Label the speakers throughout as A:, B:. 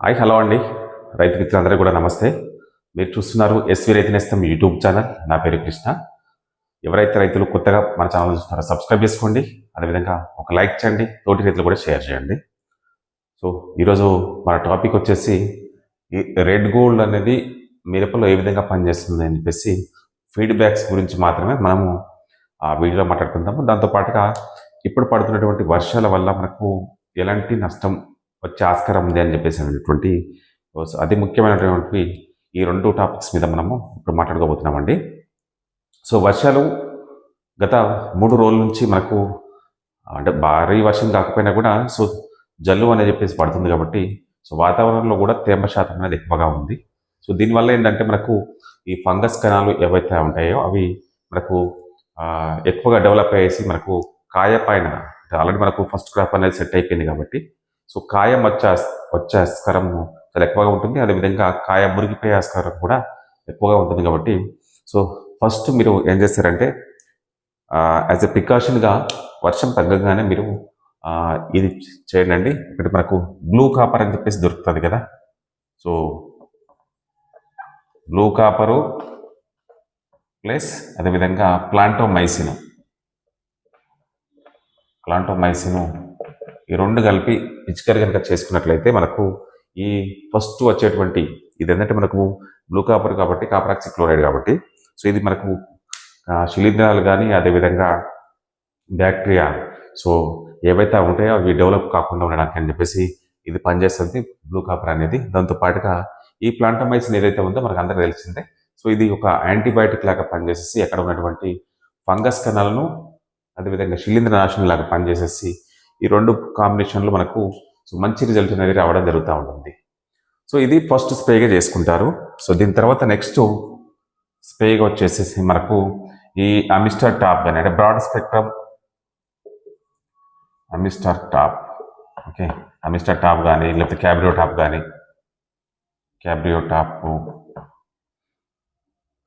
A: Hi hello అండి. రైతు మిత్రులందరూ కూడా నమస్తే. మీరు చూస్తున్నారు ఎస్వి రైతు నేస్తం యూట్యూబ్ ఛానల్. నా పేరు కృష్ణ. ఎవరైతే రైతులు కొత్తగా మన ఛానల్ చూస్తున్నారో సబ్స్క్రైబ్ చేసుకోండి. అదేవిధంగా ఒక లైక్ చేయండి. తోటి రైతులు కూడా షేర్ చేయండి. సో ఈరోజు మన టాపిక్ వచ్చేసి ఈ రెడ్ గోల్డ్ అనేది మిరపలో ఏ విధంగా పనిచేస్తుంది అని చెప్పేసి ఫీడ్బ్యాక్స్ గురించి మాత్రమే మనము ఆ వీడియోలో మాట్లాడుకుందాము. దాంతో పాటుగా ఇప్పుడు పడుతున్నటువంటి వర్షాల వల్ల మనకు ఎలాంటి నష్టం వచ్చే ఆస్కారం ఉంది అని చెప్పేసి అనేటువంటి అతి ముఖ్యమైనటువంటి ఈ రెండు టాపిక్స్ మీద మనము ఇప్పుడు మాట్లాడుకోబోతున్నామండి. సో వర్షాలు గత మూడు రోజుల నుంచి మనకు అంటే భారీ వర్షం కాకపోయినా కూడా సో జల్లు అని చెప్పేసి పడుతుంది కాబట్టి సో వాతావరణంలో కూడా తేమ శాతం అనేది ఎక్కువగా ఉంది. సో దీనివల్ల ఏంటంటే మనకు ఈ ఫంగస్ కణాలు ఏవైతే ఉంటాయో అవి మనకు ఎక్కువగా డెవలప్ అయ్యేసి మనకు కాయ పైన ఆల్రెడీ మనకు ఫస్ట్ క్రాప్ అనేది సెట్ అయిపోయింది కాబట్టి సో కాయ వచ్చే వచ్చే ఆస్కారం చాలా ఎక్కువగా ఉంటుంది. అదేవిధంగా కాయ మురిగిపోయే ఆస్కారం కూడా ఎక్కువగా ఉంటుంది కాబట్టి. సో ఫస్ట్ మీరు ఏం చేస్తారంటే యాజ్ ఎ ప్రికాషన్గా వర్షం తగ్గగానే మీరు ఇది చేయండి. ఇక్కడ మనకు బ్లూ కాపర్ అని చెప్పేసి దొరుకుతుంది కదా. సో బ్లూ కాపరు ప్లస్ అదేవిధంగా ప్లాంటోమైసిన్. ప్లాంటోమైసిన్ ఈ రెండు కలిపి పిచికారి కనుక చేసుకున్నట్లయితే మనకు ఈ ఫస్ట్ వచ్చేటువంటి ఇది ఏంటంటే మనకు బ్లూ కాపర్ కాబట్టి కాపరాక్సి క్లోరైడ్ కాబట్టి సో ఇది మనకు శిలీంధ్రాలు కానీ అదేవిధంగా బ్యాక్టీరియా సో ఏవైతే ఉంటాయో అవి డెవలప్ కాకుండా ఉండడానికి అని చెప్పేసి ఇది పనిచేస్తుంది బ్లూ కాపర్ అనేది. దాంతో పాటుగా ఈ ప్లాంటమైసిన్ ఏదైతే ఉందో మనకు అందరికీ తెలిసిందే. సో ఇది ఒక యాంటీబయాటిక్ లాగా పనిచేసేసి అక్కడ ఉన్నటువంటి ఫంగస్ కణాలను అదేవిధంగా శిలీంద్ర నాశనం లాగా పనిచేసేసి ఈ రెండు కాంబినేషన్లో మనకు సో మంచి రిజల్ట్ అనేది రావడం జరుగుతూ ఉంటుంది. సో ఇది ఫస్ట్ స్ప్రేగా చేసుకుంటారు. సో దీని తర్వాత నెక్స్ట్ స్ప్రేగా వచ్చేసేసి మనకు ఈ అమిస్టర్ టాప్ కానీ అంటే broad spectrum Amistar top okay Amistar top కానీ లేకపోతే క్యాబ్రియో టాప్ కానీ క్యాబ్రియో టాప్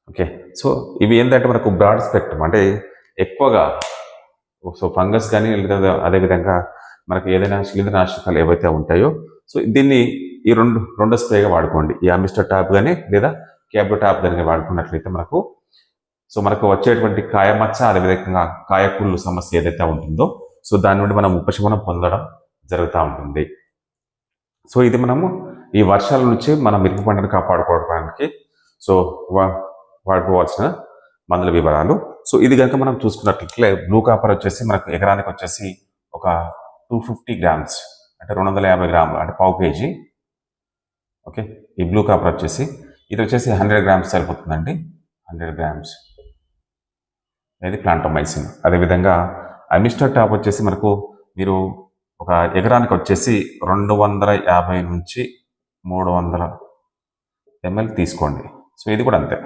A: ఓకే. సో ఇవి ఏంటంటే మనకు బ్రాడ్ స్పెక్ట్రమ్ అంటే ఎక్కువగా సో ఫంగస్ కానీ లేదా అదేవిధంగా మనకు ఏదైనా శిలీంద్రనాశకాలు ఏవైతే ఉంటాయో సో దీన్ని ఈ రెండు రెండో స్ప్రేగా వాడుకోండి. ఈ అమిస్టర్ టాప్ కానీ లేదా క్యాబ్ టాప్ కానీ వాడుకున్నట్లయితే మనకు సో మనకు వచ్చేటువంటి కాయమచ్చ అదేవిధంగా కాయకుళ్ళు సమస్య ఏదైతే ఉంటుందో సో దాని నుండి మనం ఉపశమనం పొందడం జరుగుతూ ఉంటుంది. సో ఇది మనము ఈ వర్షాల నుంచి మన మిరప పంటను కాపాడుకోవడానికి సో వా- వాడుకోవాల్సిన మందుల వివరాలు. సో ఇది కనుక మనం చూసుకున్నట్లయితే బ్లూ కాపర్ వచ్చేసి మనకు ఎకరానికి వచ్చేసి ఒక టూ ఫిఫ్టీ గ్రామ్స్ అంటే రెండు వందల యాభై గ్రాములు అంటే పావు కేజీ. ఓకే ఈ బ్లూ కాపర్ వచ్చేసి ఇది వచ్చేసి హండ్రెడ్ గ్రామ్స్ సరిపోతుందండి. Hundred grams. ఇది ప్లాంటోమైసిన్. అదేవిధంగా అమిస్టర్ టాప్ వచ్చేసి మనకు మీరు ఒక ఎకరానికి వచ్చేసి రెండు వందల యాభై నుంచి మూడు వందల ఎంఎల్ తీసుకోండి. సో ఇది కూడా అంతే.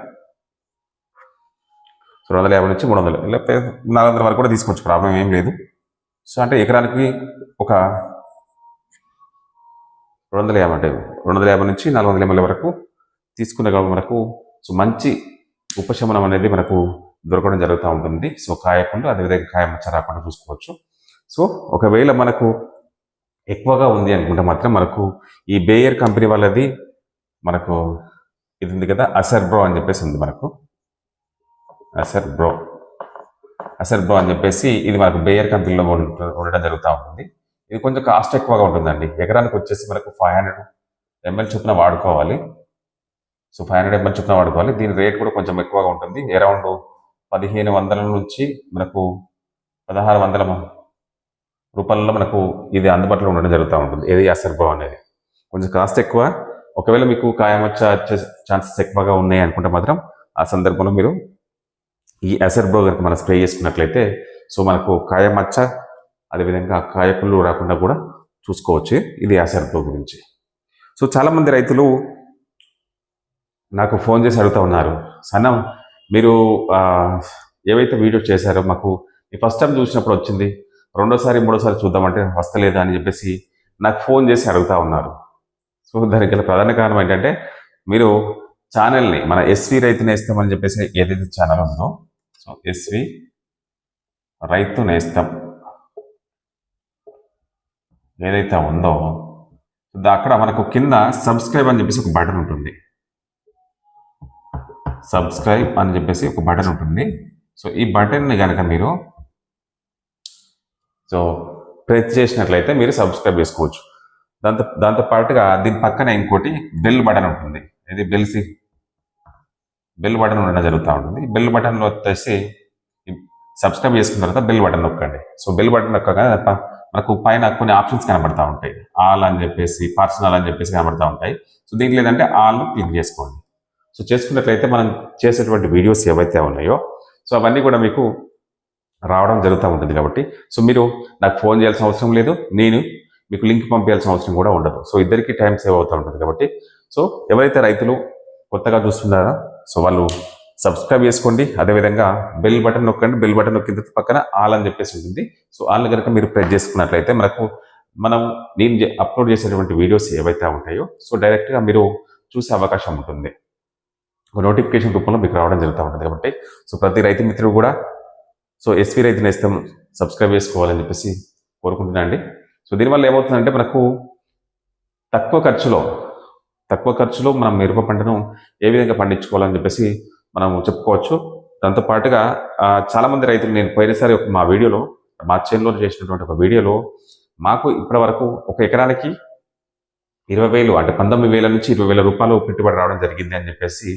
A: రెండు వందల యాభై నుంచి మూడు వందలు. లేకపోతే నాలుగు వందల వరకు కూడా తీసుకోవచ్చు ప్రాబ్లం ఏం లేదు. సో అంటే ఎకరానికి ఒక రెండు వందల యాభై అంటే రెండు వందల యాభై నుంచి నాలుగు వందల ఎంఎల్ వరకు తీసుకునే కాబట్టి మనకు సో మంచి ఉపశమనం అనేది మనకు దొరకడం జరుగుతూ ఉంటుంది. సో కాయకుండా అదేవిధంగా కాయ మచ్చ రాకుండా చూసుకోవచ్చు. సో ఒకవేళ మనకు ఎక్కువగా ఉంది అనుకుంటే మాత్రం మనకు ఈ బేయర్ కంపెనీ వాళ్ళది మనకు ఇది ఉంది కదా అసర్ బ్రో అని చెప్పేసి ఉంది మనకు. అసర్ బ్రో అసర్ బ్రో అని చెప్పేసి ఇది మనకు బేయర్ కంపెనీలో ఉండడం జరుగుతూ ఉంటుంది. ఇది కొంచెం కాస్ట్ ఎక్కువగా ఉంటుందండి. ఎకరానికి వచ్చేసి మనకు ఫైవ్ హండ్రెడ్ ఎంఎల్ చొప్పున వాడుకోవాలి. సో ఫైవ్ హండ్రెడ్ ఎంఎల్ చొప్పున వాడుకోవాలి. దీని రేట్ కూడా కొంచెం ఎక్కువగా ఉంటుంది. అరౌండ్ పదిహేను వందల నుంచి మనకు పదహారు వందల రూపాయలలో మనకు ఇది అందుబాటులో ఉండడం జరుగుతూ ఉంటుంది. ఏది అసర్భం అనేది. కొంచెం కాస్ట్ ఎక్కువ. ఒకవేళ మీకు కాయం వచ్చే వచ్చే ఛాన్సెస్ ఎక్కువగా ఉన్నాయి అనుకుంటే మాత్రం ఆ సందర్భంలో మీరు ఈ అసర్బ్రో కనుక మనం స్ప్రే చేసుకున్నట్లయితే సో మనకు కాయ మచ్చ అదేవిధంగా కాయకుళ్ళు రాకుండా కూడా చూసుకోవచ్చు. ఇది అసర్బ్రో గురించి. సో చాలామంది రైతులు నాకు ఫోన్ చేసి అడుగుతూ ఉన్నారు సన్నం మీరు ఏవైతే వీడియోస్ చేశారో మాకు ఫస్ట్ టైం చూసినప్పుడు వచ్చింది రెండోసారి మూడోసారి చూద్దామంటే వస్తలేదా? అని చెప్పేసి నాకు ఫోన్ చేసి అడుగుతా ఉన్నారు. సో దానికి గల ప్రధాన కారణం ఏంటంటే మీరు ఛానల్ని మన ఎస్వి రైతు నేస్తామని చెప్పేసి ఏదైతే ఛానల్ ఉందో సో ఎస్వి రైతు నేస్తం. ఏదైతే ఉందో దా- అక్కడ మనకు కింద సబ్స్క్రైబ్ అని చెప్పేసి ఒక బటన్ ఉంటుంది. సబ్స్క్రైబ్ అని చెప్పేసి ఒక బటన్ ఉంటుంది. సో ఈ బటన్ని కనుక మీరు సో ప్రెస్ చేసినట్లయితే మీరు సబ్స్క్రైబ్ చేసుకోవచ్చు. దాంతో దాంతో పాటుగా దీని పక్కన ఇంకోటి బెల్ బటన్ ఉంటుంది. ఇది బెల్ సి బెల్ బటన్ ఉండడం జరుగుతూ ఉంటుంది. బెల్ బటన్ వచ్చేసి సబ్స్క్రైబ్ చేసుకున్న తర్వాత బెల్ బటన్ నొక్కండి. సో బెల్ బటన్ నొక్కగానే తప్ప మనకు పైన కొన్ని ఆప్షన్స్ కనబడతా ఉంటాయి. ఆల్ అని చెప్పేసి పర్సనల్ అని చెప్పేసి కనబడతా ఉంటాయి. సో దీంట్లో ఏంటంటే ఆల్ క్లిక్ చేసుకోండి. సో చేసుకున్నట్లయితే మనం చేసేటువంటి వీడియోస్ ఏవైతే ఉన్నాయో సో అవన్నీ కూడా మీకు రావడం జరుగుతూ ఉంటుంది కాబట్టి సో మీరు నాకు ఫోన్ చేయాల్సిన అవసరం లేదు. నేను మీకు లింక్ పంపించాల్సిన అవసరం కూడా ఉండదు. సో ఇద్దరికి టైం సేవ్ అవుతూ ఉంటుంది కాబట్టి సో ఎవరైతే రైతులు కొత్తగా చూస్తున్నారో సో వాళ్ళు సబ్స్క్రైబ్ చేసుకోండి. అదేవిధంగా బెల్ బటన్ నొక్కండి. బెల్ బటన్ నొక్కిన తర్వాత పక్కన ఆల్ అని చెప్పేసి ఉంటుంది. సో ఆల్ కనుక మీరు ప్రెస్ చేసుకున్నట్లయితే మనకు మనం నేను అప్లోడ్ చేసేటువంటి వీడియోస్ ఏవైతే ఉంటాయో సో డైరెక్ట్గా మీరు చూసే అవకాశం ఉంటుంది. నోటిఫికేషన్ రూపంలో మీకు రావడం జరుగుతూ ఉంటుంది కాబట్టి సో ప్రతి రైతు మిత్రుడు కూడా సో ఎస్వి రైతు నేస్తం సబ్స్క్రైబ్ చేసుకోవాలని చెప్పేసి కోరుకుంటున్నాను అండి. సో దీనివల్ల ఏమవుతుందంటే మనకు తక్కువ ఖర్చులో తక్కువ ఖర్చులో మనం మిరప పంటను ఏ విధంగా పండించుకోవాలని చెప్పేసి మనం చెప్పుకోవచ్చు. దాంతో పాటుగా చాలామంది రైతులు నేను పోయినసారి ఒక మా వీడియోలో మా చేనులో చేసినటువంటి ఒక వీడియోలో మాకు ఇప్పటి వరకు ఒక ఎకరానికి ఇరవై వేలు అంటే పంతొమ్మిది వేల నుంచి ఇరవై వేల రూపాయలు పెట్టుబడి రావడం జరిగింది అని చెప్పేసి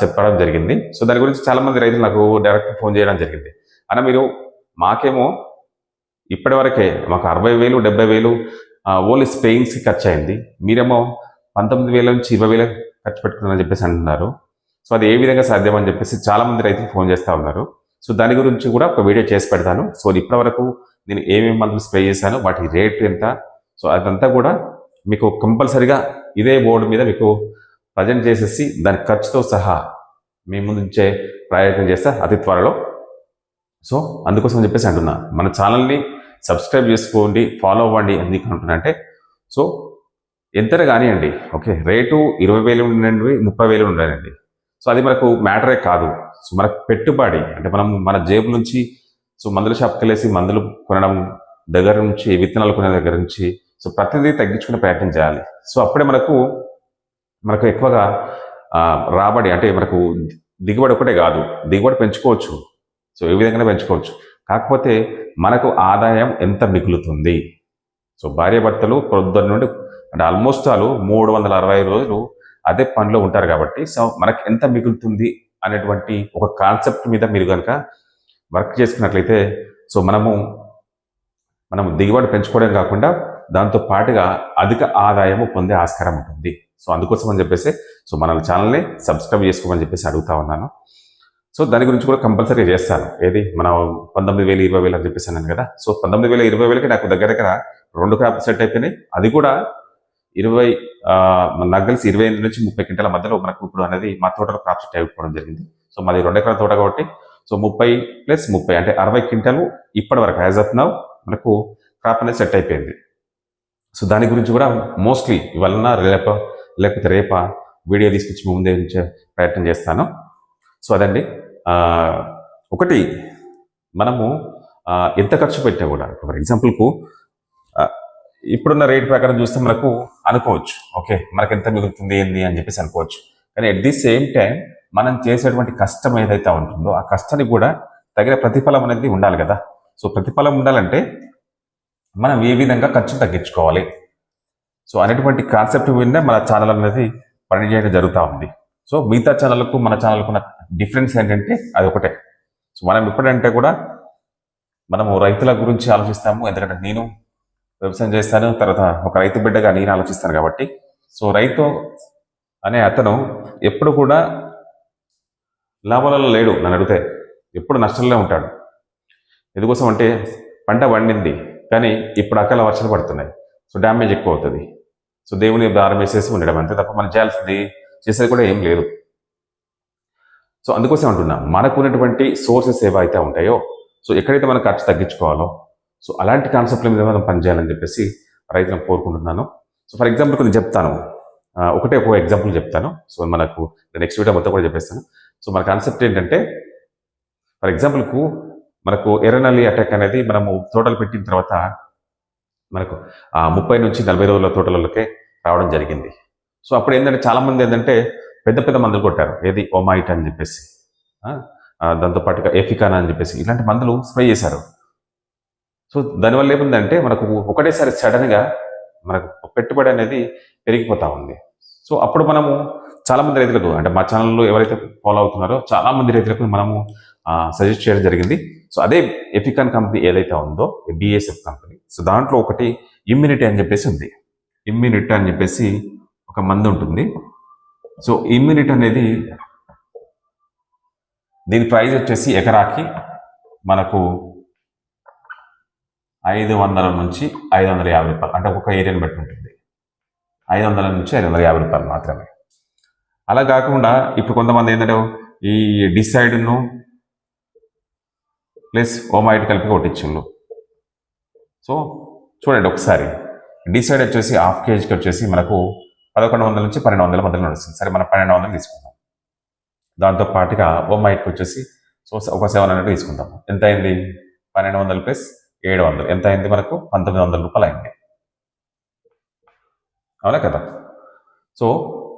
A: చెప్పడం జరిగింది. సో దాని గురించి చాలామంది రైతులు నాకు డైరెక్ట్ ఫోన్ చేయడం జరిగింది. అన్న మీరు మాకేమో ఇప్పటి వరకే మాకు అరవై వేలు డెబ్బై వేలు ఓన్లీ స్పెయిన్స్కి ఖర్చు అయింది మీరేమో పంతొమ్మిది వేల నుంచి ఇరవై వేల ఖర్చు పెట్టుకున్నారని చెప్పేసి అంటున్నారు. సో అది ఏ విధంగా సాధ్యం అని చెప్పేసి చాలా మంది రైతులు ఫోన్ చేస్తూ ఉన్నారు. సో దాని గురించి కూడా ఒక వీడియో చేసి పెడతాను. సో ఇప్పటి వరకు నేను ఏమేమి మందులు స్ప్రే చేశాను వాటి రేట్ ఎంత? సో అదంతా కూడా మీకు కంపల్సరిగా ఇదే బోర్డు మీద మీకు ప్రజెంట్ చేసేసి దాని ఖర్చుతో సహా మీ ముందుంచే ప్రయత్నం చేస్తా అతి త్వరలో. సో అందుకోసం చెప్పేసి అంటున్నా. మన ఛానల్ని సబ్స్క్రైబ్ చేసుకోండి ఫాలో అవ్వండి ఎందుకు అంటున్నా అంటే సో ఎంతనే కానివ్వండి ఓకే రేటు ఇరవై వేలు ఉండండి ముప్పై వేలు ఉండనండి సో అది మనకు మ్యాటరే కాదు. సో మనకు పెట్టుబడి అంటే మనం మన జేబు నుంచి సో మందుల షాప్కి వెళ్ళేసి మందులు కొనడం దగ్గర నుంచి విత్తనాలు కొనే దగ్గర నుంచి సో ప్రతిదీ తగ్గించుకునే ప్రయత్నం చేయాలి. సో అప్పుడే మనకు మనకు ఎక్కువగా రాబడి అంటే మనకు దిగుబడి ఒకటే కాదు దిగుబడి పెంచుకోవచ్చు. సో ఏ విధంగా పెంచుకోవచ్చు. కాకపోతే మనకు ఆదాయం ఎంత మిగులుతుంది? సో భార్యాభర్తలు పొద్దున్న నుండి అంటే ఆల్మోస్ట్ వాళ్ళు మూడు వందల అరవై రోజులు అదే పనిలో ఉంటారు కాబట్టి సో మనకు ఎంత మిగులుతుంది అనేటువంటి ఒక కాన్సెప్ట్ మీద మీరు కనుక వర్క్ చేసుకున్నట్లయితే సో మనము మనం దిగుబడి పెంచుకోవడం కాకుండా దాంతో పాటుగా అధిక ఆదాయము పొందే ఆస్కారం ఉంటుంది. సో అందుకోసం అని చెప్పేసి సో మన ఛానల్ని సబ్స్క్రైబ్ చేసుకోమని చెప్పేసి అడుగుతా ఉన్నాను. సో దాని గురించి కూడా కంపల్సరీ చేస్తాను. ఏది? మన పంతొమ్మిది వేలు ఇరవై వేలు అని చెప్పేసి అన్నాను కదా. సో పంతొమ్మిది వేల ఇరవై వేలకి నాకు దగ్గర దగ్గర రెండు క్రాప్ సెట్ అయిపోయినాయి. అది కూడా ఇరవై ఆ, నాకు ఇరవై ఎనిమిది నుంచి ముప్పై క్వింటాల మధ్యలో మనకు ఇప్పుడు అనేది మా తోటలో క్రాప్ సెట్ అయిపోవడం జరిగింది. సో మాది రెండు ఎకరాల తోట కాబట్టి సో ముప్పై ప్లస్ ముప్పై అంటే అరవై క్వింటాలు ఇప్పటి వరకు యాజ్ ఆఫ్ నవ్ మనకు క్రాప్ అనేది సెట్ అయిపోయింది. సో దాని గురించి కూడా మోస్ట్లీ ఇవాళ రేప లేకపోతే రేప వీడియో తీసుకొచ్చి ముందే ఉంచే ప్రయత్నం చేస్తాను. సో అదండి. ఒకటి మనము ఎంత ఖర్చు పెట్టా కూడా ఫర్ ఎగ్జాంపుల్కు ఇప్పుడున్న రేట్ ప్రకారం చూస్తే మనకు అనుకోవచ్చు. ఓకే మనకు ఎంత మిగులుతుంది ఏంది అని చెప్పేసి అనుకోవచ్చు. కానీ అట్ ది సేమ్ టైం మనం చేసేటువంటి కష్టం ఏదైతే ఉంటుందో ఆ కష్టానికి కూడా తగిన ప్రతిఫలం అనేది ఉండాలి కదా. సో ప్రతిఫలం ఉండాలంటే మనం ఏ విధంగా ఖర్చు తగ్గించుకోవాలి? సో అనేటువంటి కాన్సెప్ట్ మీద మన ఛానల్ అనేది పనిచేయడం జరుగుతూ ఉంది. సో మిగతా ఛానల్కు మన ఛానల్కు ఉన్న డిఫరెన్స్ ఏంటంటే అది ఒకటే. సో మనం ఎప్పుడంటే కూడా మనము రైతుల గురించి ఆలోచిస్తాము. ఎందుకంటే నేను వ్యవసాయం చేస్తాను తర్వాత ఒక రైతు బిడ్డగా నేను ఆలోచిస్తాను కాబట్టి. సో రైతు అనే అతను ఎప్పుడు కూడా లాభాలలో లేడు నన్ను అడిగితే. ఎప్పుడు నష్టంలో ఉంటాడు. ఎందుకోసం అంటే పంట పండింది కానీ ఇప్పుడు అక్కడ వర్షాలు పడుతున్నాయి. సో డ్యామేజ్ ఎక్కువ అవుతుంది సో దేవుని దారం వేసేసి ఉండడం అంతే తప్ప మనం చేయాల్సింది చేసేది కూడా ఏం లేదు. సో అందుకోసం అంటున్నా మనకు ఉన్నటువంటి సోర్సెస్ ఏవైతే ఉంటాయో సో ఎక్కడైతే మనం ఖర్చు తగ్గించుకోవాలో సో అలాంటి కాన్సెప్ట్ల మీద మనం పనిచేయాలని చెప్పేసి రైతులను కోరుకుంటున్నాను. సో ఫర్ ఎగ్జాంపుల్ కొంచెం చెప్తాను. ఒకటే ఒక ఎగ్జాంపుల్ చెప్తాను. సో మనకు నెక్స్ట్ వీడియో మొత్తం కూడా చెప్పేస్తాను. సో మన కాన్సెప్ట్ ఏంటంటే ఫర్ ఎగ్జాంపుల్కు మనకు ఎర్రనల్లి అటాక్ అనేది మనము తోటలు పెట్టిన తర్వాత మనకు ముప్పై నుంచి నలభై రోజుల తోటలకే రావడం జరిగింది. సో అప్పుడు ఏంటంటే చాలామంది ఏంటంటే పెద్ద పెద్ద మందులు కొట్టారు. ఏది ఒమైట్ అని చెప్పేసి దాంతోపాటుగా ఎఫికానా అని చెప్పేసి ఇలాంటి మందులు స్ప్రే చేశారు. సో దానివల్ల ఏముందంటే మనకు ఒకటేసారి సడన్గా మనకు పెట్టుబడి అనేది పెరిగిపోతూ ఉంది. సో అప్పుడు మనము చాలా మంది రైతులకు అంటే మా ఛానల్లో ఎవరైతే ఫాలో అవుతున్నారో చాలామంది రైతులకు మనము సజెస్ట్ చేయడం జరిగింది. సో అదే ఎఫికాన్ కంపెనీ ఏదైతే ఉందో బిఎస్ఎఫ్ కంపెనీ సో దాంట్లో ఒకటి ఇమ్యూనిటీ అని చెప్పేసి ఉంది. ఇమ్యూనిటీ అని చెప్పేసి ఒక మందు ఉంటుంది. సో ఇమ్యూనిటీ అనేది దీని ప్రైస్ వచ్చేసి ఎకరాకి మనకు ఐదు వందల నుంచి ఐదు వందల యాభై రూపాయలు. అంటే ఒక్కొక్క ఏరియాని బట్టి ఉంటుంది. ఐదు వందల నుంచి ఐదు వందల యాభై రూపాయలు మాత్రమే. అలా కాకుండా ఇప్పుడు కొంతమంది ఏంటంటే ఈ డిసైడ్ను ప్లస్ ఓమైట్ కలిపి కొట్టించుళ్ళు. సో చూడండి ఒకసారి. డిసైడ్ వచ్చేసి హాఫ్ కేజీకి వచ్చేసి మనకు పదకొండు వందల నుంచి పన్నెండు వందల మధ్యలో నడుస్తుంది. సరే మనం పన్నెండు వందలు తీసుకుందాం. దాంతో పాటుగా ఓమైట్కి వచ్చేసి సో ఒక సెవెన్ హండ్రెడ్ తీసుకుందాం. ఎంత అయింది? పన్నెండు వందలు ప్లస్ ఏడు వందలు ఎంత అయింది మనకు? పంతొమ్మిది వందల రూపాయలు అయింది. అవునా కదా? సో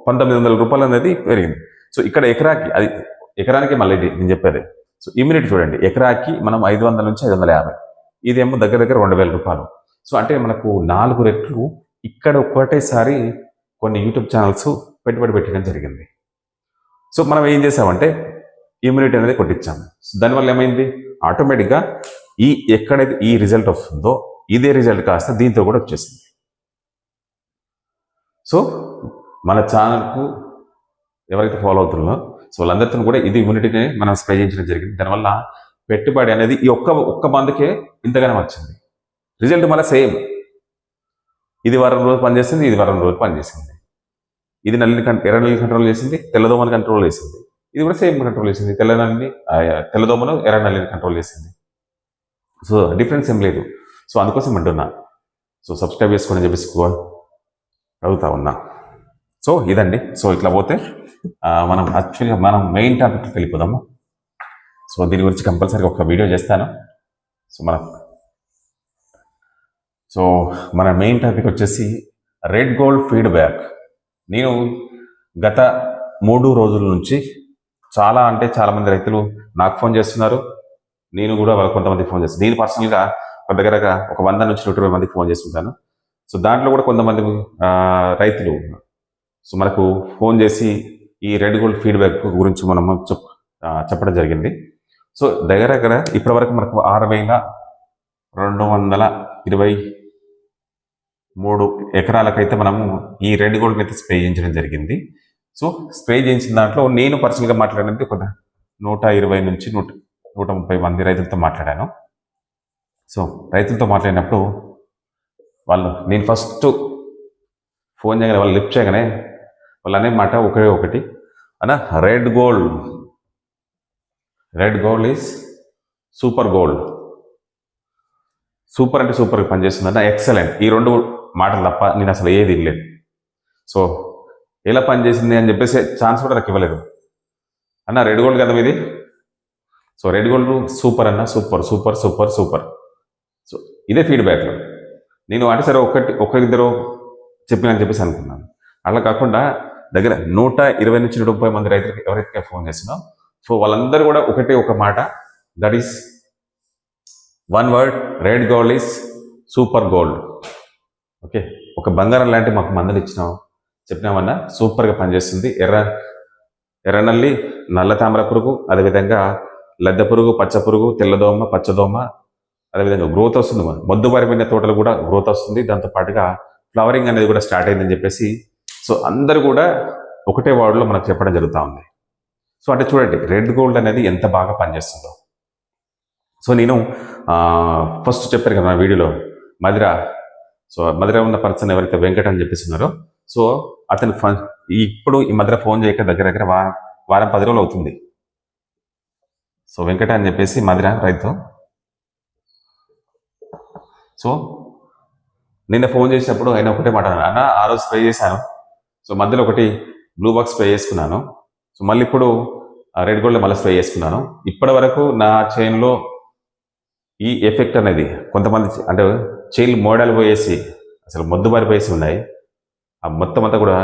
A: పంతొమ్మిది వందల రూపాయలు అనేది పెరిగింది. సో ఇక్కడ ఎకరాకి అది ఎకరానికి మళ్ళీ ఇది నేను చెప్పేది. సో ఇమ్యూనిటీ చూడండి. ఎకరాకి మనం ఐదు వందల నుంచి ఐదు వందల యాభై. ఇదేమో దగ్గర దగ్గర రెండు వేల రూపాయలు. సో అంటే మనకు నాలుగు రెట్లు ఇక్కడ ఒకటేసారి కొన్ని యూట్యూబ్ ఛానల్స్ పెట్టుబడి పెట్టడం జరిగింది. సో మనం ఏం చేసామంటే ఇమ్యూనిటీ అనేది కొట్టించాము దానివల్ల ఏమైంది? ఆటోమేటిక్గా ఈ ఎక్కడైతే ఈ రిజల్ట్ వస్తుందో ఇదే రిజల్ట్ కాస్త దీంతో కూడా వచ్చేసింది. సో మన ఛానల్కు ఎవరైతే ఫాలో అవుతున్నారో సో వాళ్ళందరితో కూడా ఇది ఇమ్యూనిటీని మనం స్ప్రే చేయించడం జరిగింది. దానివల్ల పెట్టుబడి అనేది ఈ ఒక్క ఒక్క మందుకే ఇంతగానే వచ్చింది. రిజల్ట్ మళ్ళీ సేమ్ ఇది వారం రోజు పనిచేసింది ఇది వారం రోజు పనిచేసింది. ఇది నల్లిని కంట ఎర్ర నల్లిని కంట్రోల్ చేసింది తెల్లదోమని కంట్రోల్ చేసింది. ఇది కూడా సేమ్ కంట్రోల్ చేసింది. తెల్ల నల్లిని తెల్లదోమను ఎర్ర నల్లిని కంట్రోల్ చేసింది. సో డిఫరెన్స్ ఏం లేదు. సో అందుకోసం అంటున్నా. సో సబ్స్క్రైబ్ చేసుకొని అని చెప్పేసి అడుగుతా ఉన్నా. సో ఇదండి. సో ఇట్లా పోతే మనం యాక్చువల్గా మనం మెయిన్ టాపిక్కి వెళ్ళిపోదాము. సో దీని గురించి కంపల్సరీగా ఒక వీడియో చేస్తాను. సో మన సో మన మెయిన్ టాపిక్ వచ్చేసి రెడ్ గోల్డ్ ఫీడ్బ్యాక్ నేను గత మూడు రోజుల నుంచి చాలా అంటే చాలామంది రైతులు నాకు ఫోన్ చేస్తున్నారు. నేను కూడా వాళ్ళ కొంతమందికి ఫోన్ చేస్తాను నేను పర్సనల్గా ఒక దగ్గరగా ఒక వంద నుంచి నూట ఇరవై మందికి ఫోన్ చేస్తుంటాను. సో దాంట్లో కూడా కొంతమంది రైతులు. సో మనకు ఫోన్ చేసి ఈ రెడ్ గోల్డ్ ఫీడ్బ్యాక్ గురించి మనం చెప్ చెప్పడం జరిగింది. సో దగ్గర దగ్గర ఇప్పటి వరకు మనకు ఆరు వేల రెండు వందల ఇరవై మూడు ఎకరాలకైతే మనము ఈ రెడ్ గోల్డ్ మీద స్ప్రే చేయించడం జరిగింది. సో స్ప్రే చేయించిన దాంట్లో నేను పర్సనల్గా మాట్లాడినది ఒక నూట ఇరవై నుంచి నూట నూట ముప్పై మంది రైతులతో మాట్లాడాను. సో రైతులతో మాట్లాడినప్పుడు వాళ్ళు నేను ఫస్ట్ ఫోన్ చేయగానే వాళ్ళు లిఫ్ట్ చేయగానే వాళ్ళు అనే మాట ఒకే ఒకటి అన్న red gold. Red gold is super gold. Super అంటే సూపర్గా పనిచేస్తుందన్న ఎక్సలెంట్. ఈ రెండు మాటలు తప్ప నేను అసలు ఏది ఇవ్వలేదు సో ఎలా పనిచేసింది అని చెప్పేసి ఛాన్స్ కూడా నాకు ఇవ్వలేదు. అన్న రెడ్ గోల్డ్ కదా ఇది సో రెడ్ గోల్డ్ సూపర్ అన్న super super super super. So ఇదే ఫీడ్బ్యాక్లో నేను అంటే సరే ఒకటి ఒకరిద్దరు చెప్పినని చెప్పేసి అనుకున్నాను. అలా కాకుండా దగ్గర నూట ఇరవై నుంచి నూట ముప్పై మంది రైతులకు ఎవరైతే ఫోన్ చేసినా సో వాళ్ళందరూ కూడా ఒకటే ఒక మాట. That is one word red gold is super gold okay ఒక బంగారం లాంటి మాకు మందులు ఇచ్చినాం. చెప్పినామన్నా సూపర్గా పనిచేస్తుంది. ఎర్ర ఎర్రనల్లి నల్ల తామర పురుగు అదేవిధంగా లద్దె పురుగు పచ్చ పురుగు తెల్లదోమ పచ్చదోమ అదేవిధంగా గ్రోత్ వస్తుంది మన మొద్దు తోటలు కూడా గ్రోత్ వస్తుంది. దాంతో పాటుగా ఫ్లవరింగ్ అనేది కూడా స్టార్ట్ అయిందని చెప్పేసి సో అందరు కూడా ఒకటే వార్డులో మనకు చెప్పడం జరుగుతూ ఉంది. సో అంటే చూడండి రెడ్ గోల్డ్ అనేది ఎంత బాగా పనిచేస్తుందో. సో నేను ఫస్ట్ చెప్పాను కదా నా వీడియోలో మదిర సో మదిర ఉన్న పర్సన్ ఎవరైతే వెంకట అని చెప్పేస్తున్నారో సో అతను ఫోన్ ఇప్పుడు ఈ మధ్య ఫోన్ చేయక దగ్గర దగ్గర వారం వారం పది రోజులు అవుతుంది. సో వెంకట అని చెప్పేసి మదిర రైతు. సో నిన్న ఫోన్ చేసినప్పుడు ఆయన ఒకటే మాట అన్న ఆ రోజు స్ప్రే చేశాను. సో మధ్యలో ఒకటి బ్లూ బాక్స్ స్ప్రే చేసుకున్నాను. సో మళ్ళీ ఇప్పుడు రెడ్ గోల్డ్ మళ్ళీ స్ప్రే చేసుకున్నాను. ఇప్పటి వరకు నా చైన్లో ఈ ఎఫెక్ట్ అనేది కొంతమంది అంటే చైన్ మోడల్ పోయేసి అసలు మొద్దు బారిపోయేసి ఉన్నాయి. ఆ మొత్తం అంతా కూడా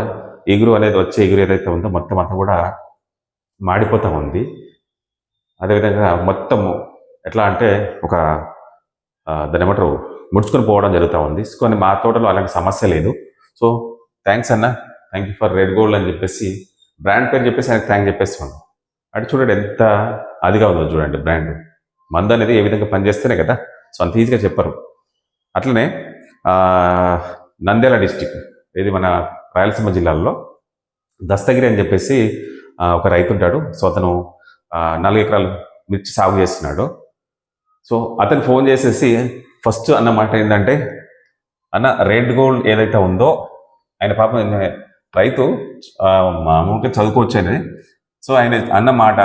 A: ఎగురు అనేది వచ్చే ఎగురు ఏదైతే ఉందో మొత్తం అంతా కూడా మాడిపోతూ ఉంది. అదేవిధంగా మొత్తము ఎట్లా అంటే ఒక ఆ, ఏమంటారు ముడుచుకొని పోవడం జరుగుతూ ఉంది. కానీ మా తోటలో అలాంటి సమస్య లేదు. సో థ్యాంక్స్ అన్న. Thank you for red gold అని చెప్పేసి బ్రాండ్ పేరు చెప్పేసి ఆయనకు థ్యాంక్ చెప్పేస్తున్నాను. అంటే చూడండి ఎంత అదిగా ఉందో చూడండి బ్రాండ్. మందు అనేది ఏ విధంగా పనిచేస్తేనే కదా సో అంత ఈజీగా చెప్పరు. అట్లనే నంద్యాల డిస్టిక్ ఇది మన రాయలసీమ జిల్లాలో దస్తగిరి అని చెప్పేసి ఒక రైతు ఉంటాడు సో అతను నాలుగు ఎకరాలు మిర్చి సాగు చేస్తున్నాడు. సో అతను ఫోన్ చేసేసి ఫస్ట్ అన్న మాట ఏంటంటే అన్న రెడ్ గోల్డ్ ఏదైతే ఉందో ఆయన పాపం రైతు మామూలుగా చదువుకోవచ్చని సో ఆయన అన్న మాట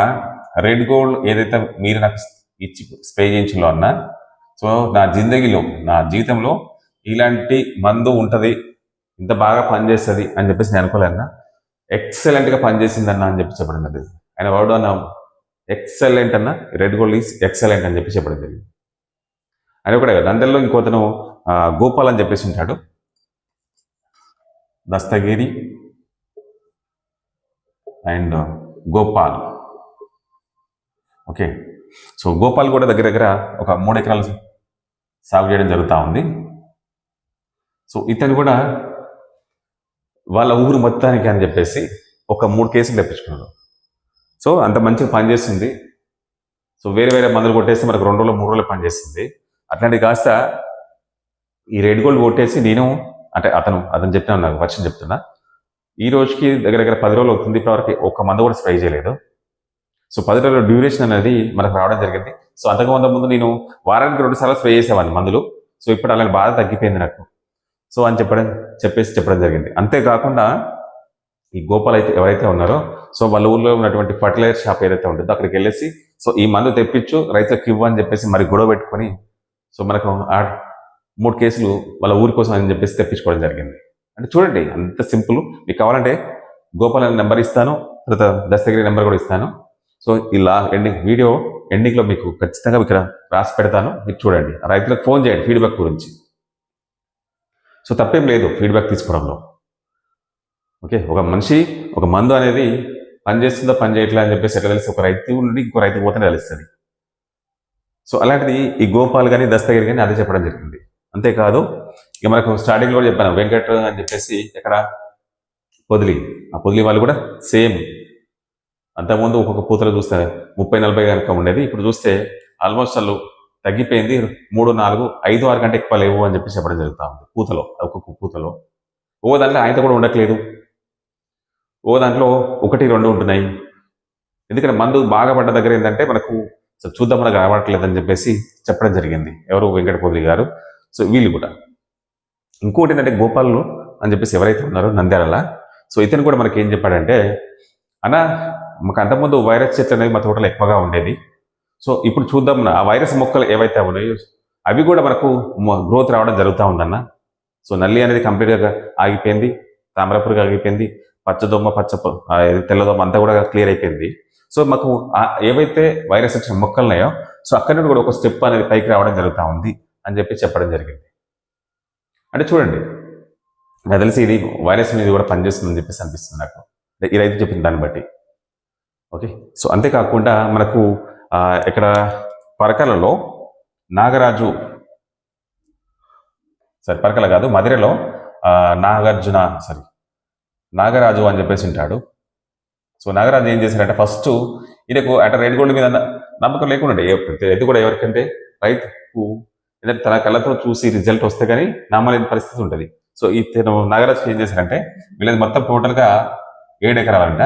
A: రెడ్ గోల్డ్ ఏదైతే మీరు నాకు ఇచ్చి స్ప్రే చేయించలో అన్న సో నా జిందగీలో నా జీవితంలో ఇలాంటి మందు ఉంటుంది ఇంత బాగా పనిచేస్తుంది అని చెప్పేసి నేను అనుకోలేదన్న ఎక్సలెంట్గా పనిచేసిందన్న అని చెప్పి చెప్పడం అది ఆయన వాడు అన్న ఎక్సలెంట్ అన్న రెడ్ గోల్డ్ ఈజ్ ఎక్సలెంట్ అని చెప్పి చెప్పడం జరిగింది. ఆయన కూడా అందరిలో ఇంకోతను గోపాల్ అని చెప్పేసి ఉంటాడు. Dastagiri and Gopal. Okay. So Gopal కూడా దగ్గర దగ్గర ఒక మూడు ఎకరాలు సాగు చేయడం జరుగుతూ ఉంది. సో ఇతను కూడా వాళ్ళ ఊరు మొత్తానికి అని చెప్పేసి ఒక మూడు కేసులు తెప్పించుకున్నాడు. సో అంత మంచిగా పనిచేస్తుంది. సో వేరే వేరే మందులు కొట్టేస్తే మనకు రెండు రోజులు మూడు రోజులు పనిచేస్తుంది. అట్లాంటి కాస్త ఈ రెడ్ గోల్డ్ కొట్టేసి నేను అంటే అతను అతను చెప్పిన నాకు వర్షం చెప్తున్నా. ఈ రోజుకి దగ్గర దగ్గర పది రోజులు అవుతుంది. ఇప్పటివరకు ఒక్క మందు కూడా స్ప్రై చేయలేదు. సో పది రోజుల డ్యూరేషన్ అనేది మనకు రావడం జరిగింది. సో అంతకుముందు ముందు నేను వారానికి రెండు సార్లు స్ప్రే చేసేవాడిని మందులు. సో ఇప్పుడు అలాంటి బాధ తగ్గిపోయింది నాకు. సో అని చెప్పడం చెప్పేసి చెప్పడం జరిగింది. అంతేకాకుండా ఈ గోపాల్ అయితే ఎవరైతే ఉన్నారో సో వాళ్ళ ఊర్లో ఉన్నటువంటి ఫర్టిలైజర్ షాప్ ఏదైతే ఉంటుందో అక్కడికి వెళ్ళేసి సో ఈ మందు తెప్పించు రైతులకు ఇవ్వు అని చెప్పేసి మరి గొడవ పెట్టుకొని సో మనకు ఆ మూడు కేసులు వాళ్ళ ఊరి కోసం అని చెప్పేసి తెప్పించుకోవడం జరిగింది. అంటే చూడండి అంత సింపుల్. మీకు కావాలంటే గోపాల్ అనే నెంబర్ ఇస్తాను తర్వాత దస్తగిరి నెంబర్ కూడా ఇస్తాను. సో ఇలా ఎండింగ్ వీడియో ఎండింగ్లో మీకు ఖచ్చితంగా ఇక్కడ రాసి పెడతాను మీరు చూడండి. ఆ రైతులకు ఫోన్ చేయండి ఫీడ్బ్యాక్ గురించి. సో తప్పేం లేదు ఫీడ్బ్యాక్ తీసుకోవడంలో. ఓకే ఒక మనిషి ఒక మందు అనేది పని చేస్తుందో పని చేయట్లే అని చెప్పేసి ఎట్లా తెలిసి ఒక రైతు నుండి ఇంకో రైతు పోతేనే తెలుస్తుంది. సో అలాంటిది ఈ గోపాల్ కానీ దస్తగిరి కానీ అదే చెప్పడం జరిగింది. అంతేకాదు ఇక మనకు స్టార్టింగ్ కూడా చెప్పాను వెంకట అని చెప్పేసి ఎక్కడ? పొదిలి. ఆ పొదిలి వాళ్ళు కూడా సేమ్. అంతకుముందు ఒక్కొక్క పూతలు చూస్తే ముప్పై నలభై కనుక ఉండేది. ఇప్పుడు చూస్తే ఆల్మోస్ట్ అల్లు తగ్గిపోయింది. మూడు నాలుగు ఐదు ఆరు కంటే ఎక్కువ లేవు అని చెప్పి చెప్పడం జరుగుతూ ఉంది. పూతలో ఒక్కొక్క పూతలో. ఓ దాంట్లో ఆయనతో కూడా ఉండట్లేదు. ఓ దాంట్లో ఒకటి రెండు ఉంటున్నాయి. ఎందుకంటే మందు బాగా పడ్డ దగ్గర ఏంటంటే మనకు చూద్దాం మనకు రావట్లేదని చెప్పేసి చెప్పడం జరిగింది. ఎవరు? వెంకటపోద్రి గారు. సో వీళ్ళు కూడా. ఇంకోటి ఏంటంటే గోపాలు అని చెప్పేసి ఎవరైతే ఉన్నారో నంద్యాల సో ఇతను కూడా మనకి ఏం చెప్పాడంటే అన్న మాకు అంతకుముందు వైరస్ చెట్లు అనేది మా తోటలో ఎక్కువగా ఉండేది. సో ఇప్పుడు చూద్దాం ఆ వైరస్ మొక్కలు ఏవైతే ఉన్నాయో అవి కూడా మనకు గ్రోత్ రావడం జరుగుతూ ఉందన్న. సో నల్లి అనేది కంప్లీట్గా ఆగిపోయింది. తామరపురిగా ఆగిపోయింది. పచ్చదొమ్మ పచ్చ తెల్లదొమ్మ అంతా కూడా క్లియర్ అయిపోయింది. సో మాకు ఏవైతే వైరస్ వచ్చిన మొక్కలు ఉన్నాయో సో అక్కడ నుండి కూడా ఒక స్టెప్ అనేది పైకి రావడం జరుగుతూ ఉంది అని చెప్పి చెప్పడం జరిగింది. అంటే చూడండి నాకు తెలిసి ఇది వైరస్ మీద కూడా పనిచేస్తుందని చెప్పేసి అనిపిస్తుంది నాకు. ఈ రైతు చెప్పిన దాన్ని బట్టి. ఓకే? సో అంతేకాకుండా మనకు ఇక్కడ పరకలలో నాగరాజు సరే పరకల కాదు మధురలో నాగార్జున సారీ నాగరాజు అని చెప్పేసి ఉంటాడు. సో నాగరాజు ఏం చేశారంటే ఫస్ట్ ఈయనకు అంటే రెడ్ గోల్డ్ మీద నమ్మకం లేకుండా రైతు కూడా ఎవరికంటే రైతుకు ఏదంటే తన కళ్ళతో చూసి రిజల్ట్ వస్తే కానీ నమ్మలేని పరిస్థితి ఉంటుంది. సో ఇతను నాగరాజు ఏం చేశారంటే వీళ్ళది మొత్తం టోటల్గా ఏడు ఎకరాలంట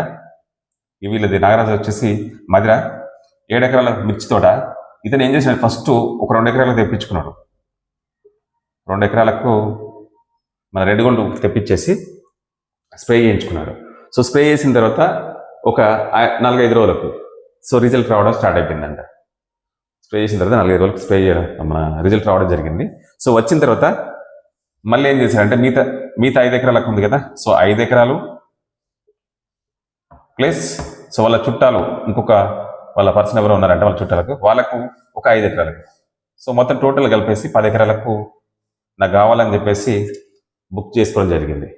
A: వీళ్ళది నాగరాజు వచ్చేసి మధిర ఏడు ఎకరాల మిర్చి తోట. ఇతను ఏం చేశాడు ఫస్ట్ ఒక రెండు ఎకరాలకు తెప్పించుకున్నాడు. రెండు ఎకరాలకు మన రెడ్ గోల్డ్ తెప్పించేసి స్ప్రే చేయించుకున్నారు. సో స్ప్రే చేసిన తర్వాత ఒక నాలుగైదు రోజులకు సో రిజల్ట్ రావడం స్టార్ట్ అయిపోయిందంట. స్ప్రే చేసిన తర్వాత నాలుగైదు రోజులకు స్ప్రే చేయడం మన రిజల్ట్ రావడం జరిగింది. సో వచ్చిన తర్వాత మళ్ళీ ఏం చేశారంటే మిగతా మిగతా ఐదు ఎకరాలకు ఉంది కదా సో ఐదు ఎకరాలు ప్లస్ సో వాళ్ళ చుట్టాలు ఇంకొక వాళ్ళ పర్సన్ ఎవరు ఉన్నారంటే వాళ్ళ చుట్టాలకు వాళ్ళకు ఒక ఐదు ఎకరాలకు. సో మొత్తం టోటల్ కలిపేసి పది ఎకరాలకు నాకు కావాలని చెప్పేసి బుక్ చేసుకోవడం జరిగింది.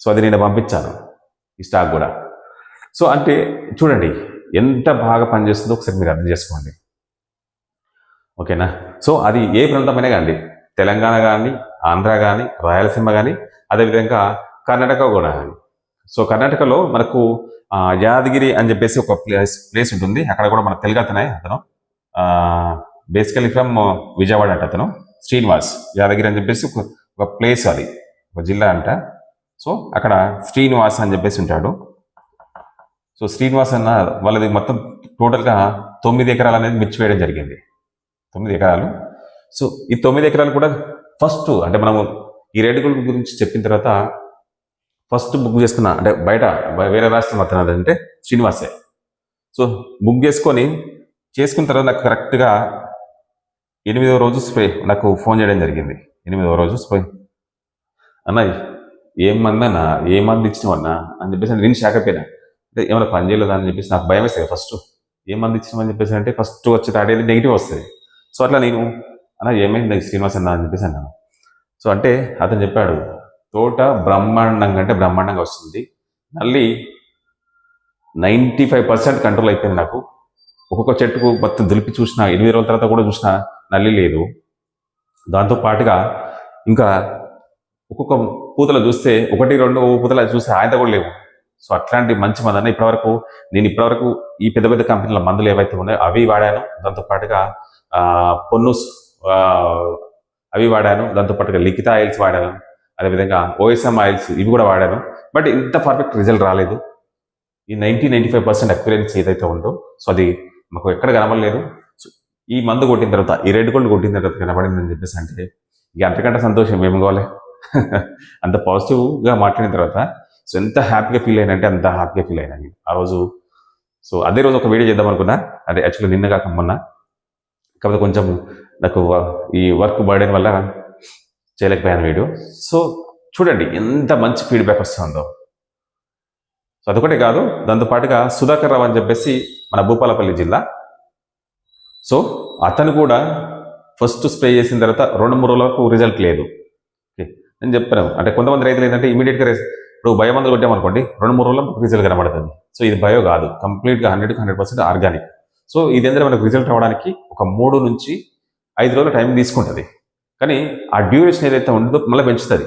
A: సో అది నేను పంపించాను. ఈ స్టాక్ కూడా. సో అంటే చూడండి ఎంత బాగా పనిచేస్తుందో ఒకసారి మీరు అర్థం చేసుకోండి. ఓకేనా? సో అది ఏ ప్రాంతమైనా కానీ తెలంగాణ కానీ ఆంధ్ర కానీ రాయలసీమ కానీ అదేవిధంగా కర్ణాటక కూడా కానీ సో కర్ణాటకలో మనకు యాదగిరి అని చెప్పేసి ఒక ప్లేస్ ప్లేస్ ఉంటుంది. అక్కడ కూడా మన తెలుగు అతనే అతను. బేసికలీ ఫ్రమ్ విజయవాడ అంట అతను. శ్రీనివాస్ యాదగిరి అని చెప్పేసి ఒక ప్లేస్ అది. ఒక జిల్లా అంట. సో అక్కడ శ్రీనివాస్ అని చెప్పేసి ఉంటాడు. సో శ్రీనివాస్ అన్న వాళ్ళది మొత్తం టోటల్గా తొమ్మిది ఎకరాలు అనేది మిర్చి వేయడం జరిగింది. తొమ్మిది ఎకరాలు. సో ఈ తొమ్మిది ఎకరాలు కూడా ఫస్ట్ అంటే మనము ఈ రేటుల గురించి చెప్పిన తర్వాత ఫస్ట్ బుక్ చేసుకున్న అంటే బయట వేరే రాష్ట్రం అతను అంటే శ్రీనివాసే. సో బుక్ చేసుకొని చేసుకున్న తర్వాత నాకు కరెక్ట్గా ఎనిమిదవ రోజు స్ప్రే నాకు ఫోన్ చేయడం జరిగింది. ఎనిమిదవ రోజు స్ప్రే. అన్న ఏం మందన్నా ఏ మంది ఇచ్చినవన్నా? అని చెప్పేసి నేను షాక్ అంటే ఏమైనా పని చేయలేదా అని చెప్పేసి నాకు భయం వేస్తుంది ఫస్ట్ ఏ మంది ఇచ్చినామని చెప్పేసి అంటే ఫస్ట్ వచ్చే తాడేది నెగిటివ్ వస్తుంది. సో అట్లా నేను అన్న ఏమైంది? నాకు శ్రీనివాస్ అన్న అని చెప్పేసి అన్నాను. సో అంటే అతను చెప్పాడు తోట బ్రహ్మాండంగా అంటే బ్రహ్మాండంగా వస్తుంది. మళ్ళీ నైంటీ ఫైవ్ పర్సెంట్ కంట్రోల్ అయిపోయింది నాకు. ఒక్కొక్క చెట్టుకు మొత్తం దులిపి చూసిన ఎనిమిది రోజుల తర్వాత కూడా చూసిన నల్లి లేదు. దాంతో పాటుగా ఇంకా ఒక్కొక్క పూతలు చూస్తే ఒకటి రెండు పూతలు చూస్తే ఆయన కూడా లేవు. సో అట్లాంటి మంచి మందన్న ఇప్పటివరకు నేను ఇప్పటివరకు ఈ పెద్ద పెద్ద కంపెనీల మందులు ఏవైతే ఉన్నాయో అవి వాడాను. దాంతో పాటుగా పొన్నుస్ అవి వాడాను. దాంతో పాటుగా లిఖిత ఆయిల్స్ వాడాను. అదేవిధంగా ఓఎస్ఎం ఆయిల్స్ ఇవి కూడా వాడాను. బట్ ఇంత పర్ఫెక్ట్ రిజల్ట్ రాలేదు. ఈ ninety ninety five percent occurrence ఏదైతే ఉందో సో అది మాకు ఎక్కడ కనబడలేదు. సో ఈ మందు కొట్టిన తర్వాత ఈ రెడ్ గోల్డ్ కొట్టిన తర్వాత కనబడింది అని చెప్పేసి అంటే ఇక అంతకంటే సంతోషం ఏం కావాలి? అంత పాజిటివ్గా మాట్లాడిన తర్వాత సో ఎంత హ్యాపీగా ఫీల్ అయినంటే అంత హ్యాపీగా ఫీల్ అయినా నేను. ఆ రోజు సో అదే రోజు ఒక వీడియో చేద్దాం అనుకున్నా. అదే యాక్చువల్లీ నిన్న కాక మొన్న. కాకపోతే కొంచెం నాకు ఈ వర్క్ బర్డెన్ వల్ల చేయలేకపోయాను వీడియో. సో చూడండి ఎంత మంచి ఫీడ్బ్యాక్ వస్తుందో. సో అదొకటే కాదు దాంతో పాటుగా సుధాకర్ రావు అని చెప్పేసి మన భూపాలపల్లి జిల్లా. సో అతను కూడా ఫస్ట్ స్ప్రే చేసిన తర్వాత రెండు మూడు రోజులకు రిజల్ట్ లేదు. ఓకే. నేను చెప్పాను అంటే కొంతమంది రైతులు ఏంటంటే ఇమీడియట్గా ఇప్పుడు బయో మందులు కొట్టామనుకోండి రెండు మూడు రోజుల్లో రిజల్ట్ కనబడుతుంది. సో ఇది బయో కాదు కంప్లీట్గా hundred hundred percent organic so ఇది ఏంటంటే మనకు రిజల్ట్ రావడానికి ఒక మూడు నుంచి ఐదు రోజుల టైం తీసుకుంటుంది. కానీ ఆ డ్యూరేషన్ ఏదైతే ఉంటుందో మళ్ళీ పెంచుతుంది.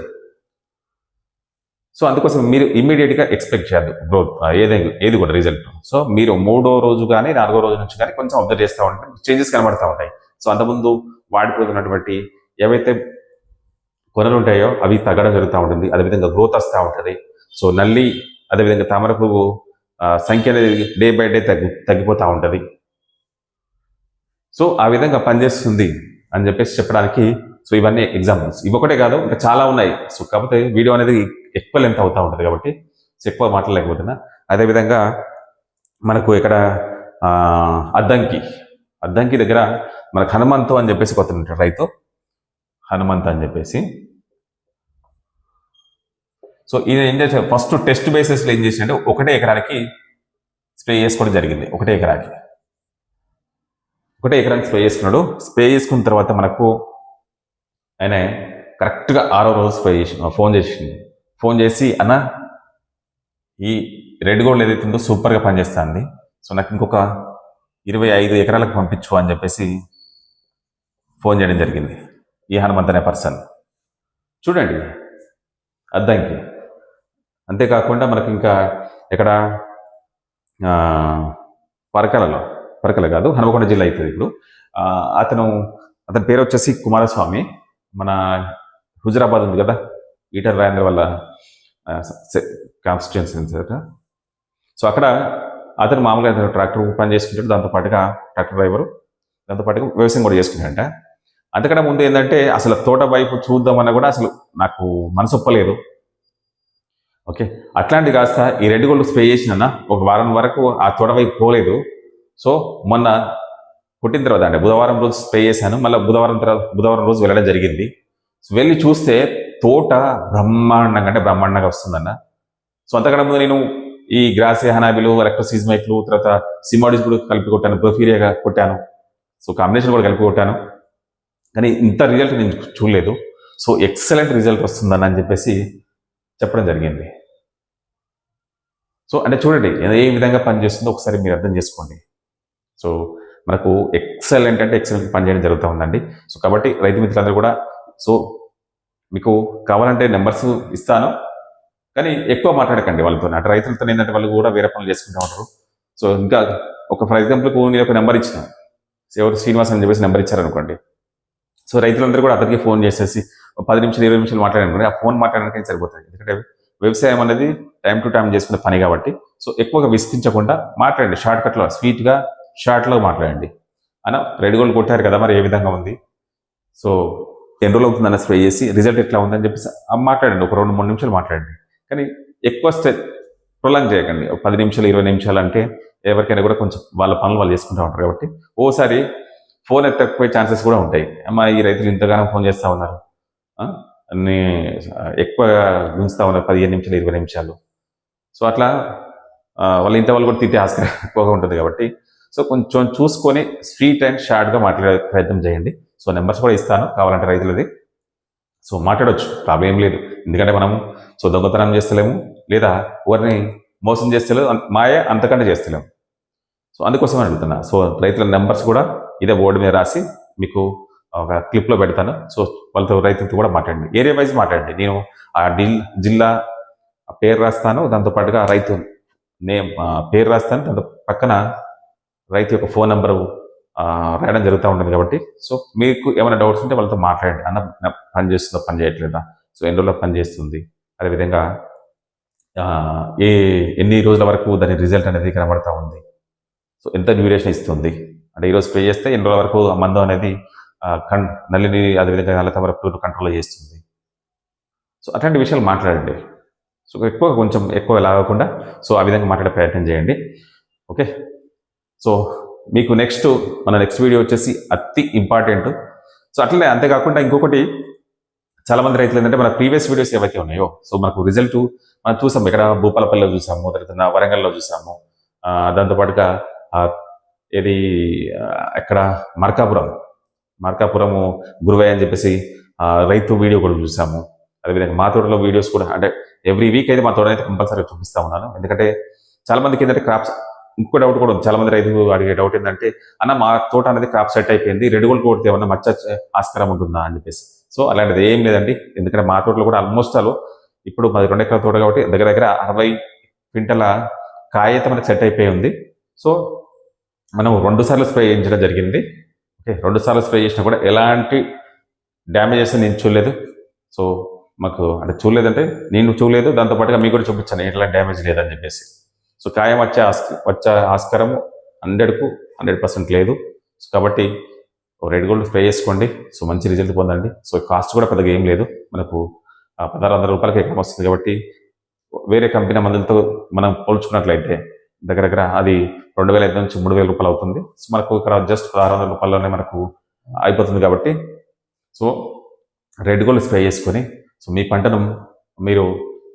A: సో అందుకోసం మీరు ఇమీడియట్గా ఎక్స్పెక్ట్ చేయద్దు గ్రోత్ ఏది ఏది కూడా రిజల్ట్ సో మీరు మూడో రోజు కానీ నాలుగో రోజు నుంచి కానీ కొంచెం అబ్జర్వ్ చేస్తూ ఉంటే చేంజెస్ కనబడతా ఉంటాయి. సో అంతకుముందు వాడిపోతున్నటువంటి ఏవైతే కొనలు ఉంటాయో అవి తగ్గడం జరుగుతూ ఉంటుంది. అదేవిధంగా గ్రోత్ వస్తూ ఉంటుంది. సో నల్లి అదేవిధంగా తామర పువ్వు సంఖ్య అనేది డే బై డే తగ్గి తగ్గిపోతూ ఉంటుంది. సో ఆ విధంగా పనిచేస్తుంది అని చెప్పేసి చెప్పడానికి సో ఇవన్నీ ఎగ్జాంపుల్స్. ఇవొకటే కాదు ఇంకా చాలా ఉన్నాయి. సో కాకపోతే వీడియో అనేది ఎక్కువ లెంత్ అవుతూ ఉంటుంది కాబట్టి ఎక్కువ మాట్లాడలేకపోతున్నా. అదేవిధంగా మనకు ఇక్కడ అద్దంకి అద్దంకి దగ్గర మనకు హనుమంతు అని చెప్పేసి కొత్త ఉంటాడు రైతు. హనుమంత్ అని చెప్పేసి. సో ఇది ఏం చేసే ఫస్ట్ టెస్ట్ బేసిస్లో ఏం చేసిందంటే ఒకటే ఎకరానికి స్ప్రే చేసుకోవడం జరిగింది. ఒకటే ఎకరాకి ఒకటే ఎకరానికి స్ప్రే చేసుకున్నాడు స్ప్రే చేసుకున్న తర్వాత మనకు ఆయన కరెక్ట్గా ఆరో రోజు స్ప్రే చేసి ఫోన్ చేసింది ఫోన్ చేసి అన్న ఈ రెడ్ గోల్డ్ ఏదైతే ఉందో సూపర్గా పనిచేస్తుంది. సో నాకు ఇంకొక ఇరవై ఐదు ఎకరాలకు పంపించు అని చెప్పేసి ఫోన్ చేయడం జరిగింది. ఈ హనుమంత్ అనే పర్సన్. చూడండి. అద్దంకి. అంతేకాకుండా మనకి ఇంకా ఇక్కడ పరకలలో పరకల కాదు హనుమకొండ జిల్లా అవుతుంది ఇప్పుడు. అతను అతని పేరు వచ్చేసి కుమారస్వామి. మన హుజరాబాద్ ఉంది కదా ఈటర్ రాయంద్ర వల్ల కాన్స్టిట్యున్సీ సో అక్కడ అతను మామూలుగా అతను ట్రాక్టర్ పని చేసుకుంటాడు దాంతోపాటుగా ట్రాక్టర్ డ్రైవరు దాంతోపాటుగా వ్యవసాయం కూడా చేసుకుంటాడంట. అంతకన్నా ముందు ఏంటంటే అసలు తోట వైపు చూద్దామన్నా కూడా అసలు నాకు మనసు ఒప్పలేదు ఓకే? అట్లాంటి కాస్త ఈ రెడ్ గోల్డ్ స్ప్రే చేసిన ఒక వారం వరకు ఆ తొడవైపు పోలేదు. సో మొన్న పుట్టిన తర్వాత అంటే బుధవారం రోజు స్ప్రే చేశాను. మళ్ళీ బుధవారం తర్వాత బుధవారం రోజు వెళ్ళడం జరిగింది. సో వెళ్ళి చూస్తే తోట బ్రహ్మాండంగా అంటే బ్రహ్మాండంగా వస్తుందన్న. సో అంతకన్నా ముందు నేను ఈ గ్రాసియా హనాబిలు మైట్లు తర్వాత సిమాడిస్ కూడా కలిపి కొట్టాను ప్రొఫీరియాగా కొట్టాను. సో కాంబినేషన్ కూడా కలిపి కొట్టాను. కానీ ఇంత రిజల్ట్ నేను చూడలేదు. సో ఎక్సలెంట్ రిజల్ట్ వస్తుందని అని చెప్పేసి చెప్పడం జరిగింది. సో అంటే చూడండి ఏ విధంగా పనిచేస్తుందో ఒకసారి మీరు అర్థం చేసుకోండి. సో మనకు ఎక్సలెంట్ అంటే ఎక్సలెంట్ పనిచేయడం జరుగుతూ ఉందండి. సో కాబట్టి రైతు మిత్రులందరూ కూడా సో మీకు కావాలంటే నెంబర్స్ ఇస్తాను. కానీ ఎక్కువ మాట్లాడకండి వాళ్ళతో అంటే రైతులతో ఏంటంటే వాళ్ళు కూడా వేరే పనులు చేసుకుంటూ ఉంటారు. సో ఇంకా ఒక ఫర్ ఎగ్జాంపుల్ నేను ఒక నెంబర్ ఇచ్చిన. ఎవరు శ్రీనివాస్ అని చెప్పేసి నెంబర్ ఇచ్చారనుకోండి. సో రైతులందరూ కూడా అతనికి ఫోన్ చేసేసి ఒక పది నిమిషాలు ఇరవై నిమిషాలు మాట్లాడాలనుకోండి ఆ ఫోన్ మాట్లాడడానికి సరిపోతుంది. ఎందుకంటే వ్యవసాయం అనేది టైం టు టైం చేసుకునే పని కాబట్టి. సో ఎక్కువగా విసిగించకుండా మాట్లాడండి. షార్ట్ కట్లో స్వీట్గా షార్ట్లో మాట్లాడండి. అన్న రెడ్ గోల్డ్ కొట్టారు కదా మరి ఏ విధంగా ఉంది? సో ఎన్ని రోజులు అవుతుందన్న స్ప్రే చేసి రిజల్ట్ ఎట్లా ఉందని చెప్పేసి మాట్లాడండి. ఒక రెండు మూడు నిమిషాలు మాట్లాడండి. కానీ ఎక్కువ స్టే ప్రొలాంగ్ చేయకండి. ఒక పది నిమిషాలు ఇరవై నిమిషాలు అంటే ఎవరికైనా కూడా కొంచెం వాళ్ళ పనులు వాళ్ళు చేసుకుంటూ ఉంటారు కాబట్టి. ఓసారి ఫోన్ ఎత్తకపోయే ఛాన్సెస్ కూడా ఉంటాయి. అమ్మా ఈ రైతులు ఇంతగానో ఫోన్ చేస్తూ ఉన్నారు. ఎక్కువ గుంజుతా ఉన్నారు. పదిహేను నిమిషాలు ఇరవై నిమిషాలు. సో అట్లా వాళ్ళు వాళ్ళ ఇంత వాళ్ళు కూడా తిట్టే ఆస్కారం ఎక్కువగా ఉంటుంది కాబట్టి. సో కొంచెం చూసుకొని స్వీట్ అండ్ షార్ట్గా మాట్లాడే ప్రయత్నం చేయండి. సో నెంబర్స్ కూడా ఇస్తాను. కావాలంటే రైతులది. సో మాట్లాడవచ్చు ప్రాబ్లం ఏం లేదు. ఎందుకంటే మనము సో దొంగతనం చేస్తలేము. లేదా ఎవరిని మోసం చేస్తలేదు అన్- మాయ అంతకంటే చేస్తలేము. సో అందుకోసం అడుగుతున్నా. సో రైతుల నెంబర్స్ కూడా ఇదే బోర్డు మీద రాసి మీకు ఒక క్లిప్లో పెడతాను. సో వాళ్ళతో రైతులతో కూడా మాట్లాడండి. ఏరియా వైజ్ మాట్లాడండి. నేను ఆ డిల్ జిల్లా పేరు రాస్తాను. దాంతో పాటుగా రైతు నేమ్ పేరు రాస్తాను. దాంతో పక్కన రైతు యొక్క ఫోన్ నెంబరు రాయడం జరుగుతూ ఉంటుంది కాబట్టి. సో మీకు ఏమైనా డౌట్స్ ఉంటే వాళ్ళతో మాట్లాడండి. అన్న పని చేస్తుందా పని చేయట్లేదా? సో ఎన్ని రోజుల్లో పని చేస్తుంది? అదేవిధంగా ఏ ఎన్ని రోజుల వరకు దాని రిజల్ట్ అనేది కనబడతా ఉంది? సో ఎంత డ్యూరేషన్ ఇస్తుంది? అంటే ఈరోజు స్ప్రే చేస్తే ఎన్ని రోజుల వరకు ఆ మందు అనేది కం నల్లిని అదేవిధంగా నల్లత వరకు కంట్రోల్ చేస్తుంది. సో అట్లాంటి విషయాలు మాట్లాడండి. సో ఎక్కువ కొంచెం ఎక్కువ లాగకుండా సో ఆ విధంగా మాట్లాడే ప్రయత్నం చేయండి. ఓకే? సో మీకు నెక్స్ట్ మన నెక్స్ట్ వీడియో వచ్చేసి అతి ఇంపార్టెంట్. సో అట్లనే అంతేకాకుండా ఇంకొకటి చాలామంది రైతులు ఏంటంటే మన ప్రీవియస్ వీడియోస్ ఏవైతే ఉన్నాయో సో మనకు రిజల్ట్ మనం చూసాము ఇక్కడ భూపాలపల్లిలో చూసాము తర్వాత వరంగల్లో చూసాము దాంతోపాటుగా ఆ, ఇది ఎక్కడ మార్కాపురం. మార్కాపురము గురువయ్య అని చెప్పేసి రైతు వీడియో కూడా చూసాము. అదేవిధంగా మా తోటలో వీడియోస్ కూడా అంటే ఎవ్రీ వీక్ అయితే మా తోట అయితే కంపల్సరీ చూపిస్తా ఉన్నాను. ఎందుకంటే చాలా మందికి ఏంటంటే క్రాప్స్ ఇంకో డౌట్ కూడా ఉంది. చాలా మంది రైతులు అడిగే డౌట్ ఏంటంటే అన్న మా తోట అనేది క్రాప్ సెట్ అయిపోయింది. రెడ్ గోల్డ్ కొడితే ఏమన్నా మచ్చ ఆస్కారం ఉంటుందా? అని చెప్పేసి. సో అలాంటిది ఏం లేదండి. ఎందుకంటే మా తోటలో కూడా ఆల్మోస్ట్ ఆల్ ఇప్పుడు మాది రెండు ఎకరాల తోట కాబట్టి దగ్గర దగ్గర అరవై క్వింటల కాయ అయితే మనకు సెట్ అయిపోయి ఉంది. సో మనం రెండు సార్లు స్ప్రే చేయించడం జరిగింది. ఓకే రెండుసార్లు స్ప్రే చేసినా కూడా ఎలాంటి డ్యామేజెస్ నేను చూడలేదు. సో మాకు అంటే చూడలేదంటే నేను చూడలేదు దాంతోపాటుగా మీకు కూడా చూపించాను ఎట్లాంటి డ్యామేజ్ లేదని చెప్పేసి. సో ఖాయం వచ్చే వచ్చే ఆస్కారము హండ్రెడ్కు హండ్రెడ్ పర్సెంట్ లేదు. సో కాబట్టి రెడ్ గోల్డ్ స్ప్రే చేసుకోండి. సో మంచి రిజల్ట్ పొందండి. సో కాస్ట్ కూడా పెద్దగా ఏం లేదు. మనకు ఆ, పదహారు వందల రూపాయలకి ఎక్కువ వస్తుంది కాబట్టి వేరే కంపెనీ మందులతో మనం పోల్చుకున్నట్లయితే దగ్గర దగ్గర అది రెండు వేల ఐదు నుంచి మూడు వేల రూపాయలు అవుతుంది. సో మనకు ఇక్కడ జస్ట్ ఆరు వందల రూపాయల్లోనే మనకు అయిపోతుంది కాబట్టి సో రెడ్ గోల్డ్ స్ప్రే చేసుకొని సో మీ పంటను మీరు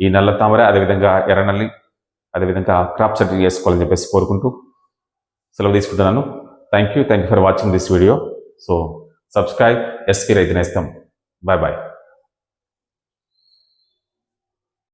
A: ఈ నల్ల తామర అదేవిధంగా ఎర్ర నల్లి అదేవిధంగా క్రాప్ సెటిల్ చేసుకోవాలని చెప్పేసి కోరుకుంటూ సెలవు తీసుకుంటున్నాను. Thank you thank you for watching this video so subscribe SP రైతు నేస్తాం బాయ్ బాయ్